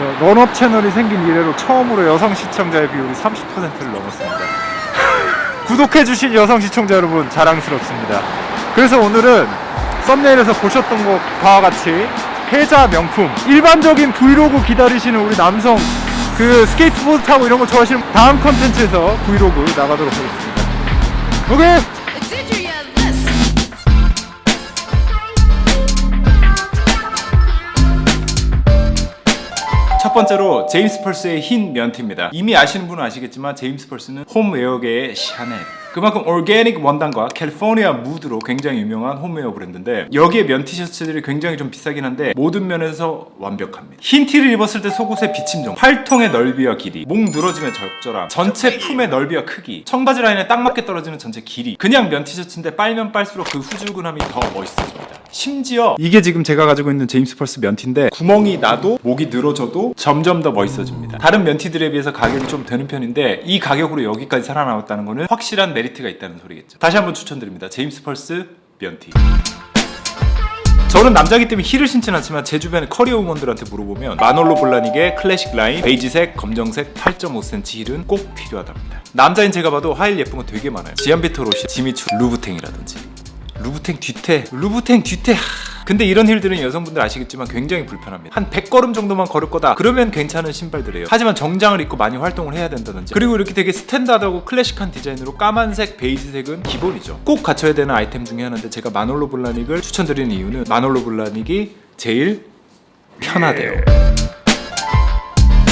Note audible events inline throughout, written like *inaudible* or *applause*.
어, 런업 채널이 생긴 이래로 처음으로 여성 시청자의 비율이 30%를 넘었습니다. 구독해주신 여성 시청자 여러분 자랑스럽습니다. 그래서 오늘은 썸네일에서 보셨던 것과 같이 해자 명품 일반적인 브이로그 기다리시는 우리 남성 그 스케이트보드 타고 이런 거 좋아하시는 다음 컨텐츠에서 브이로그 나가도록 하겠습니다. 오케이. 첫 번째로 제임스 펄스의 흰 면티입니다. 이미 아시는 분은 아시겠지만 제임스 펄스는 홈 웨어계의 샤넬. 그만큼 오르게닉 원단과 캘리포니아 무드로 굉장히 유명한 홈웨어 브랜드인데 여기에 면 티셔츠들이 굉장히 좀 비싸긴 한데 모든 면에서 완벽합니다. 흰 티를 입었을 때 속옷의 비침정, 팔통의 넓이와 길이, 목 늘어짐의 적절함, 전체 품의 넓이와 크기, 청바지 라인에 딱 맞게 떨어지는 전체 길이. 그냥 면 티셔츠인데 빨면 빨수록 그 후줄근함이 더 멋있어집니다. 심지어 이게 지금 제가 가지고 있는 제임스 펄스 면티인데 구멍이 나도 목이 늘어져도 점점 더 멋있어집니다. 다른 면티들에 비해서 가격이 좀 되는 편인데 이 가격으로 여기까지 살아남았다는 거는 확실한 메리트가 있다는 소리겠죠. 다시 한번 추천드립니다. 제임스 펄스 면티. 저는 남자기 때문에 힐을 신진 않지만 제 주변 커리어 우먼들한테 물어보면 마놀로 블라닉의 클래식 라인 베이지색, 검정색 8.5cm 힐은 꼭 필요하답니다. 남자인 제가 봐도 하일 예쁜 거 되게 많아요. 지안비토 로시, 지미추, 루브탱이라든지 루브탱 뒤태 루브탱 뒤태. 하... 근데 이런 힐들은 여성분들 아시겠지만 굉장히 불편합니다. 한 100걸음 정도만 걸을 거다. 그러면 괜찮은 신발들이에요. 하지만 정장을 입고 많이 활동을 해야 된다든지. 그리고 이렇게 되게 스탠다드하고 클래식한 디자인으로 까만색 베이지색은 기본이죠. 꼭 갖춰야 되는 아이템 중에 하나인데 제가 마놀로 블라닉을 추천드리는 이유는 마놀로 블라닉이 제일 편하대요.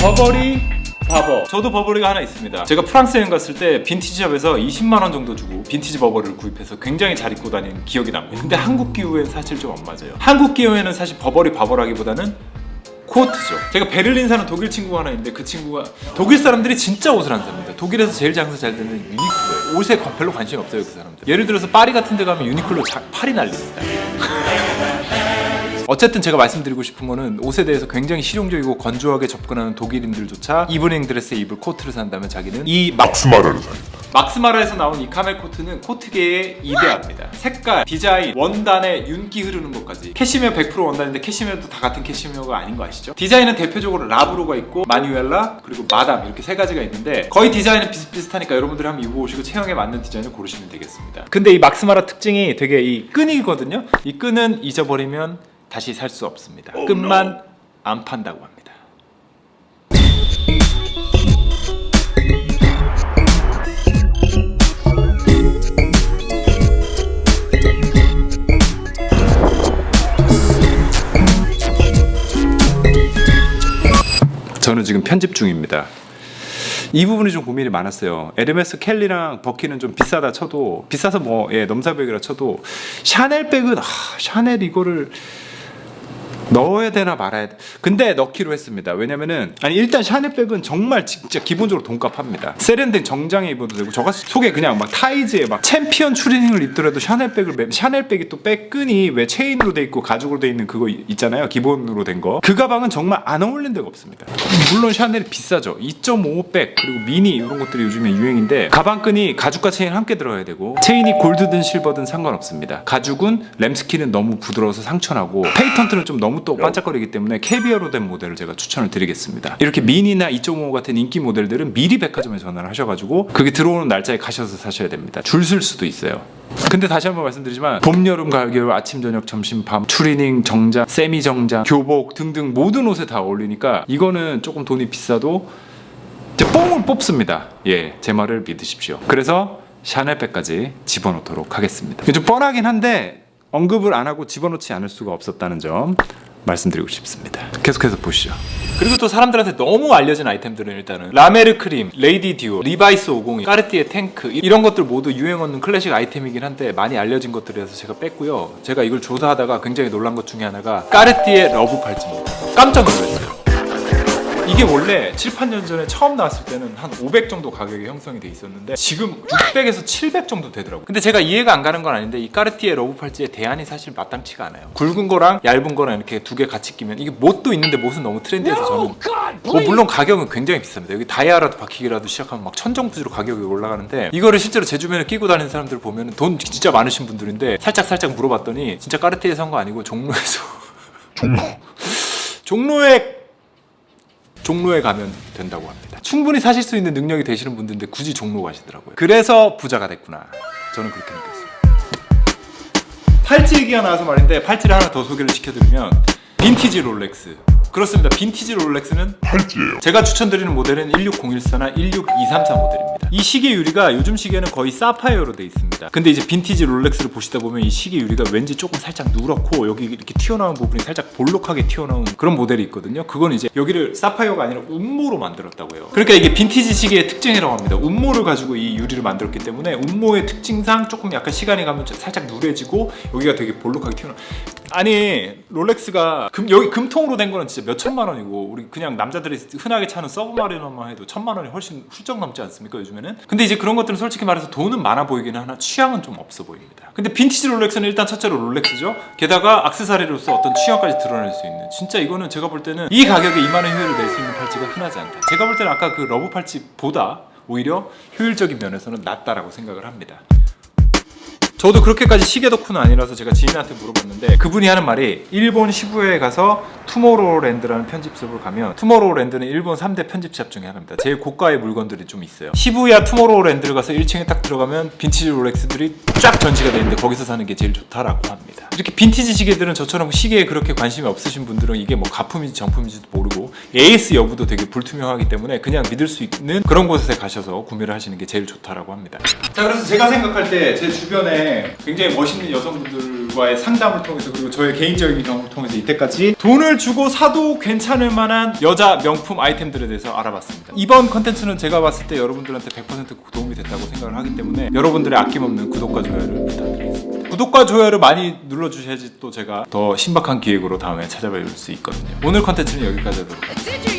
버버리 바버 저도 버버리가 하나 있습니다 제가 프랑스 여행 갔을 때 빈티지샵에서 20만 원 정도 주고 빈티지 버버리를 구입해서 굉장히 잘 입고 다니는 기억이 납니다 근데 한국 기후엔 사실 좀 안 맞아요 한국 기후에는 사실 버버리 바버라기보다는 코트죠. 제가 베를린 사는 독일 친구가 하나 있는데 그 친구가 독일 사람들이 진짜 옷을 안 삽니다. 독일에서 제일 장사 잘 되는 유니클로예요. 옷에 거- 별로 관심이 없어요 그 사람들. 예를 들어서 파리 같은 데 가면 유니클로 자- 팔이 날립니다. 어쨌든 제가 말씀드리고 싶은 거는 옷에 대해서 굉장히 실용적이고 건조하게 접근하는 독일인들조차 이브닝 드레스에 입을 코트를 산다면 자기는 이 막, 막스마라를 삽니다. 막스마라에서 나온 이 카멜 코트는 코트계의 이데아입니다. 색깔, 디자인, 원단에 윤기 흐르는 것까지 캐시미어 100% 원단인데 캐시미어도 다 같은 캐시미어가 아닌 거 아시죠? 디자인은 대표적으로 라브로가 있고 마뉴엘라 그리고 마담 이렇게 세 가지가 있는데 거의 디자인은 비슷비슷하니까 여러분들이 한번 입어보시고 체형에 맞는 디자인을 고르시면 되겠습니다. 근데 이 막스마라 특징이 되게 이 끈이거든요. 이 끈은 잊어버리면 다시 살 수 없습니다. 끈만 안 판다고 합니다. 저는 지금 편집 중입니다. 이 부분이 좀 고민이 많았어요. 에르메스 켈리랑 버키는 좀 비싸다 쳐도 비싸서 뭐 예, 넘사벽이라 쳐도 샤넬 백은 아, 샤넬 이거를 넣어야 되나 말아야 돼. 근데 넣기로 했습니다. 왜냐면은 아니 일단 샤넬 백은 정말 진짜 기본적으로 돈값합니다. 세련된 정장에 입어도 되고 저 같이 속에 그냥 막 타이즈에 막 챔피언 추리닝을 입더라도 샤넬 백을 매, 샤넬 백이 또 백끈이 왜 체인으로 돼 있고 가죽으로 돼 있는 그거 이- 있잖아요. 기본으로 된 거. 그 가방은 정말 안 어울리는 데가 없습니다. 물론 샤넬이 비싸죠. 2.5백 그리고 미니 이런 것들이 요즘에 유행인데 가방끈이 가죽과 체인 함께 들어가야 되고 체인이 골드든 실버든 상관없습니다. 가죽은 램스킨은 너무 부드러워서 상처나고 페이턴트는 좀 너무 또 반짝거리기 때문에 캐비어로 된 모델을 제가 추천을 드리겠습니다. 이렇게 미니나 2.5 같은 인기 모델들은 미리 백화점에 전화를 하셔가지고 그게 들어오는 날짜에 가셔서 사셔야 됩니다. 줄 쓸 수도 있어요. 근데 다시 한번 말씀드리지만 봄, 여름, 가을, 겨울, 아침, 저녁, 점심, 밤, 추리닝, 정장, 세미 정장, 교복 등등 모든 옷에 다 어울리니까 이거는 조금 돈이 비싸도 이제 뽕을 뽑습니다. 예, 제 말을 믿으십시오. 그래서 샤넬백까지 집어넣도록 하겠습니다. 좀 뻔하긴 한데 언급을 안 하고 집어넣지 않을 수가 없었다는 점 말씀드리고 싶습니다. 계속해서 보시죠. 그리고 또 사람들한테 너무 알려진 아이템들은 일단은 라메르 크림, 레이디 디오, 리바이스 502, 까르띠에 탱크 이런 것들 모두 유행 없는 클래식 아이템이긴 한데 많이 알려진 것들이라서 제가 뺐고요. 제가 이걸 조사하다가 굉장히 놀란 것 중에 하나가 까르띠에 러브 팔찌입니다. 깜짝 놀랐어요. 이게 원래 7, 8년 전에 처음 나왔을 때는 한 500 정도 가격이 형성이 돼 있었는데 지금 600에서 700 정도 되더라고요. 근데 제가 이해가 안 가는 건 아닌데 이 까르띠에 러브 팔찌의 대안이 사실 마땅치가 않아요. 굵은 거랑 얇은 거랑 이렇게 두 개 같이 끼면 이게 못도 있는데 못은 너무 트렌디해서 저는 뭐 물론 가격은 굉장히 비쌉니다. 여기 다이아라도 박히기라도 시작하면 막 천정부지로 가격이 올라가는데 이거를 실제로 제 주변에 끼고 다니는 사람들 보면 돈 진짜 많으신 분들인데 살짝 살짝 물어봤더니 진짜 까르띠에 산거 아니고 종로에서 *laughs* 종로에 종로에 가면 된다고 합니다. 충분히 사실 수 있는 능력이 되시는 분들인데 굳이 종로 가시더라고요. 그래서 부자가 됐구나. 저는 그렇게 느꼈어요. 팔찌 얘기가 나와서 말인데 팔찌를 하나 더 소개를 시켜드리면 빈티지 롤렉스 그렇습니다. 빈티지 롤렉스는 팔찌예요. 제가 추천드리는 모델은 16014나 16234 모델입니다. 이 시계 유리가 요즘 시계는 거의 사파이어로 돼 있습니다. 근데 이제 빈티지 롤렉스를 보시다 보면 이 시계 유리가 왠지 조금 살짝 누렇고 여기 이렇게 튀어나온 부분이 살짝 볼록하게 튀어나온 그런 모델이 있거든요. 그건 이제 여기를 사파이어가 아니라 운모로 만들었다고 해요. 그러니까 이게 빈티지 시계의 특징이라고 합니다. 운모를 가지고 이 유리를 만들었기 때문에 운모의 특징상 조금 약간 시간이 가면 살짝 누래지고 여기가 되게 볼록하게 튀어나 아니 롤렉스가 금, 여기 금통으로 된 거는 진짜 몇 천만 원이고 우리 그냥 남자들이 흔하게 차는 서브마리너만 해도 천만 원이 훨씬 훌쩍 넘지 않습니까 요즘에는? 근데 이제 그런 것들은 솔직히 말해서 돈은 많아 보이기는 하나 취향은 좀 없어 보입니다. 근데 빈티지 롤렉스는 일단 첫째로 롤렉스죠. 게다가 악세사리로서 어떤 취향까지 드러낼 수 있는. 진짜 이거는 제가 볼 때는 이 가격에 2만 원 효율을 낼 수 있는 팔찌가 흔하지 않다. 제가 볼 때는 아까 그 러브 팔찌보다 오히려 효율적인 면에서는 낫다라고 생각을 합니다 저도 그렇게까지 시계 덕후는 아니라서 제가 지인한테 물어봤는데 그분이 하는 말이 일본 시부야에 가서 투모로우랜드라는 편집샵을 가면 투모로우랜드는 일본 3대 편집샵 중에 하나입니다. 제일 고가의 물건들이 좀 있어요. 시부야 투모로우랜드를 가서 1층에 딱 들어가면 빈티지 롤렉스들이 쫙 전시가 되어 있는데 거기서 사는 게 제일 좋다라고 합니다. 이렇게 빈티지 시계들은 저처럼 시계에 그렇게 관심이 없으신 분들은 이게 뭐 가품인지 정품인지도 모르고 AS 여부도 되게 불투명하기 때문에 그냥 믿을 수 있는 그런 곳에 가셔서 구매를 하시는 게 제일 좋다라고 합니다. 자 그래서 제가 생각할 때 제 주변 에 굉장히 멋있는 여성분들과의 상담을 통해서 그리고 저의 개인적인 경험을 통해서 이때까지 돈을 주고 사도 괜찮을 만한 여자 명품 아이템들에 대해서 알아봤습니다. 이번 컨텐츠는 제가 봤을 때 여러분들한테 100% 도움이 됐다고 생각을 하기 때문에 여러분들의 아낌없는 구독과 좋아요를 부탁드리겠습니다. 구독과 좋아요를 많이 눌러주셔야지 또 제가 더 신박한 기획으로 다음에 찾아뵐 수 있거든요. 오늘 컨텐츠는 여기까지 하도록 하겠습니다.